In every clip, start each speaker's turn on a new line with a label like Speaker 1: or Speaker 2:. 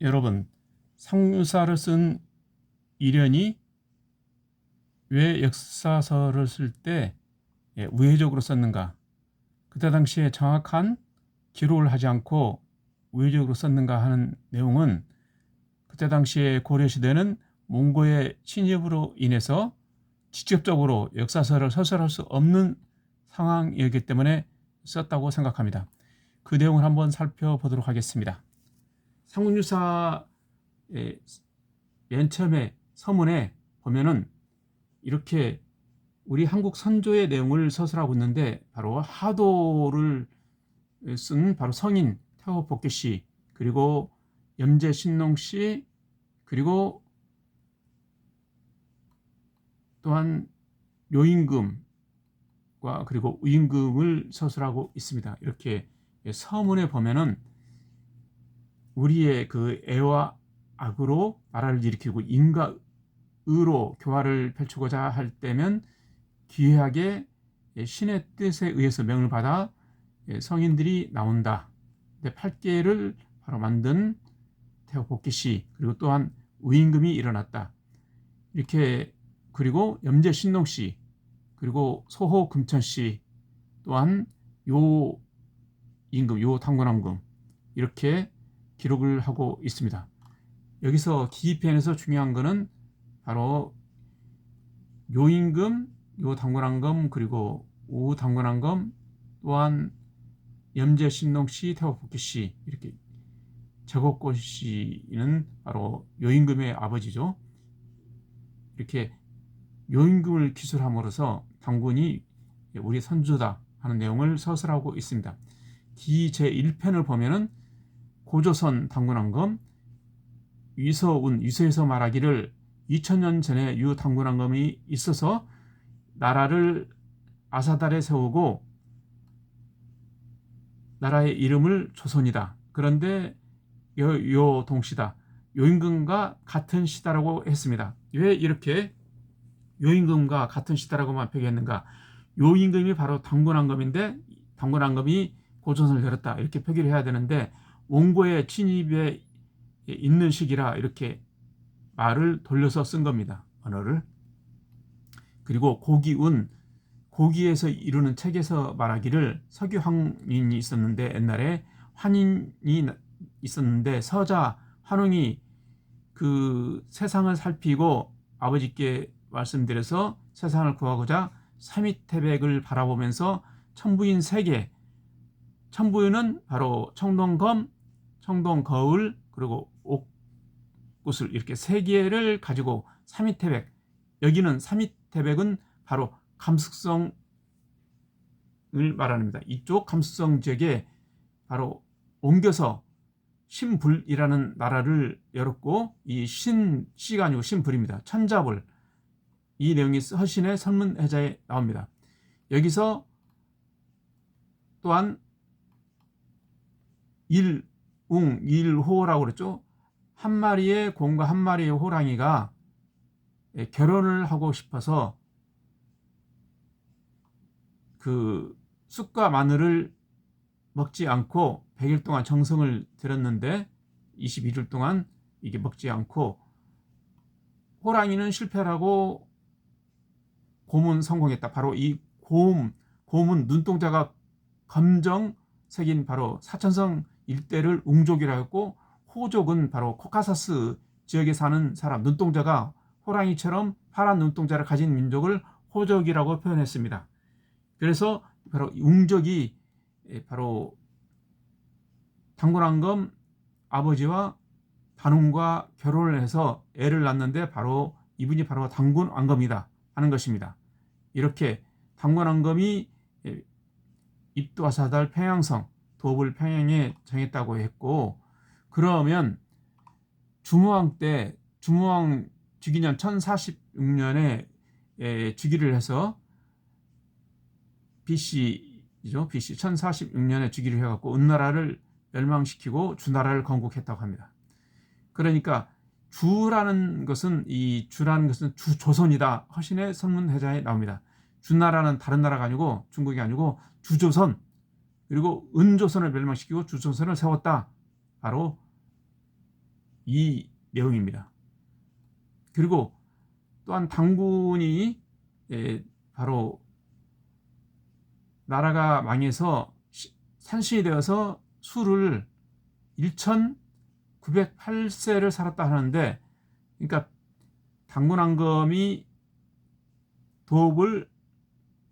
Speaker 1: 여러분 상류사를 쓴 이련이 왜 역사서를 쓸때 예, 우회적으로 썼는가? 그때 당시에 정확한 기록을 하지 않고 우회적으로 썼는가 하는 내용은 그때 당시에 고려시대는 몽고의 침입으로 인해서 직접적으로 역사서를 서술할 수 없는 상황이었기 때문에 썼다고 생각합니다. 그 내용을 한번 살펴보도록 하겠습니다. 상훈유사 맨 처음에 서문에 보면은 이렇게 우리 한국 선조의 내용을 서술하고 있는데 바로 하도를 쓴 바로 성인 태호 복귀 씨 그리고 염제 신농 씨 그리고 또한 요임금과 그리고 우임금을 서술하고 있습니다. 이렇게 서문에 보면은 우리의 그 애와 악으로 나라를 일으키고 인과 의로 교화를 펼치고자 할 때면 기회하게 신의 뜻에 의해서 명을 받아 성인들이 나온다. 근데 8개를 바로 만든 태호복기 씨 그리고 또한 우임금이 일어났다. 이렇게 그리고 염제 신동 씨 그리고 소호 금천 씨 또한 요 임금 요 당군왕금 이렇게 기록을 하고 있습니다. 여기서 기편에서 중요한 것은 바로 요임금, 요당군왕금 그리고 오당군왕금 또한 염제 신동씨, 태호복기씨 이렇게 제곡고 씨는 바로 요임금의 아버지죠. 이렇게 요임금을 기술함으로써 당군이 우리 선조다 하는 내용을 서술하고 있습니다. 기 제1편을 보면은 고조선 당군왕금 위서운 위서에서 말하기를 2000년 전에 유 당군왕금이 있어서 나라를 아사달에 세우고 나라의 이름을 조선이다. 그런데 요, 요 동시다. 요임금과 같은 시다라고 했습니다. 왜 이렇게 요임금과 같은 시다라고만 표기했는가? 요임금이 바로 당군왕금인데 당군왕금이 고조선을 열었다. 이렇게 표기를 해야 되는데 원고의 침입에 있는 시기라 이렇게 말을 돌려서 쓴 겁니다. 언어를. 그리고 고기운 고기에서 이루는 책에서 말하기를 석유황인이 있었는데 옛날에 환인이 있었는데 서자 환웅이 그 세상을 살피고 아버지께 말씀드려서 세상을 구하고자 삼위태백을 바라보면서 천부인 세계 천부인은 바로 청동검, 청동거울 그리고 옥구슬 이렇게 세 개를 가지고 삼위태백 여기는 삼위태백은 바로 감숙성을 말합니다. 이쪽 감숙성 지역에 바로 옮겨서 신불이라는 나라를 열었고 이 신 씨가 아니고 신불입니다. 천자불 이 내용이 허신의 설문해자에 나옵니다. 여기서 또한 일 웅, 일 호라고 그랬죠. 한 마리의 곰과 한 마리의 호랑이가 결혼을 하고 싶어서 그 쑥과 마늘을 먹지 않고 100일 동안 정성을 들였는데 21일 동안 이게 먹지 않고 호랑이는 실패하고 곰은 성공했다. 바로 이 곰, 곰은 눈동자가 검정 색인 바로 사천성 일대를 웅족이라 했고 호족은 바로 코카사스 지역에 사는 사람 눈동자가 호랑이처럼 파란 눈동자를 가진 민족을 호족이라고 표현했습니다. 그래서 바로 웅족이 바로 당군왕검 아버지와 단웅과 결혼을 해서 애를 낳는데 바로 이분이 바로 당군왕검이다 하는 것입니다. 이렇게 당군왕검이 입도하사달 평양성 도읍을 평양에 정했다고 했고 그러면 주무왕 때 주무왕 주기년 1046년에 주기를 해서 BC죠. BC 1046년에 주기를 해갖고 은나라를 멸망시키고 주나라를 건국했다고 합니다. 그러니까 주라는 것은 이 주라는 것은 주조선이다. 허신의 선문회자에 나옵니다. 주나라는 다른 나라가 아니고 중국이 아니고 주조선 그리고 은조선을 멸망시키고 주조선을 세웠다. 바로 이 내용입니다. 그리고 또한 당군이 예, 바로 나라가 망해서 시- 산신이 되어서 수를 1908세를 살았다 하는데 그러니까 당군왕검이 도읍을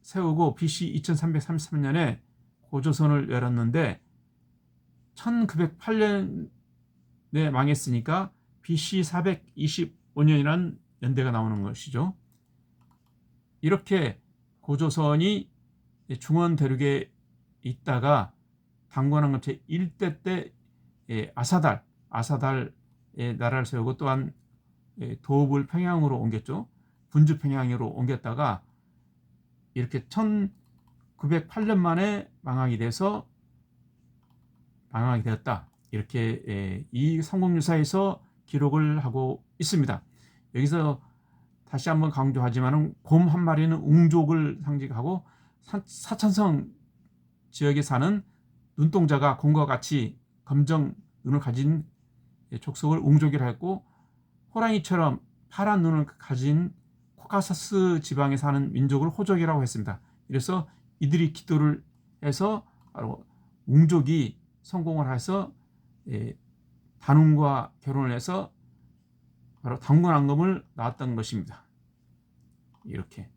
Speaker 1: 세우고 BC 2333년에 고조선을 열었는데 1908년에 망했으니까 BC 425년이라는 연대가 나오는 것이죠. 이렇게 고조선이 중원 대륙에 있다가 당권왕금 제 1대 때 예, 아사달, 아사달의 나라를 세우고 또한 예, 도읍을 평양으로 옮겼죠. 분주 평양으로 옮겼다가 이렇게 1908년 만에 망하게 돼서 망하게 되었다. 이렇게 예, 이 삼국유사에서 기록을 하고 있습니다. 여기서 다시 한번 강조하지만은 곰한 마리는 웅족을 상징하고 사, 사천성 지역에 사는 눈동자가 곰과 같이 검정 눈을 가진 족속을 웅족이라 했고 호랑이처럼 파란 눈을 가진 코카사스 지방에 사는 민족을 호족이라고 했습니다. 그래서 이들이 기도를 해서 바로 웅족이 성공을 해서 예, 단웅과 결혼을 해서 바로 당군왕검을 낳았던 것입니다. 이렇게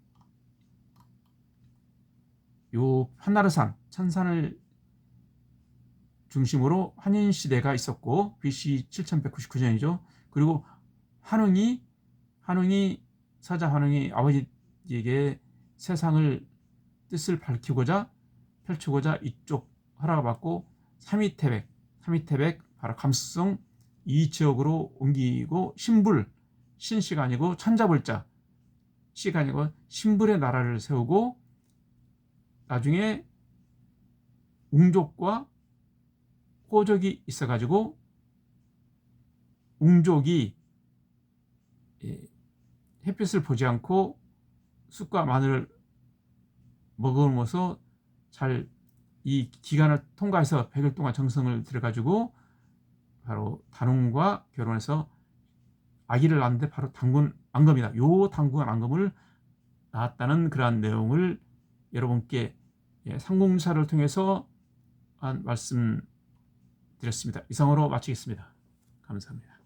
Speaker 1: 요 한나라산 천산을 중심으로 한인 시대가 있었고 BC 7199년이죠. 그리고 한웅이 한웅이 사자 한웅이 아버지에게 세상을 뜻을 밝히고자 펼치고자 이쪽 허락을 받고 삼위태백 삼위태백 바로 감수성 이 지역으로 옮기고 신불 신씨가 아니고 천자불자 씨가 아니고 신불의 나라를 세우고 나중에 웅족과 호족이 있어가지고 웅족이 예, 햇빛을 보지 않고 쑥과 마늘을 먹으면서 잘이 기간을 통과해서 100일 동안 정성을 들여가지고 바로 단웅과 결혼해서 아기를 낳았는데 바로 당군 안검이다. 요 당군 안검을 낳았다는 그러한 내용을 여러분께 예, 상공사를 통해서 한 말씀 드렸습니다. 이상으로 마치겠습니다. 감사합니다.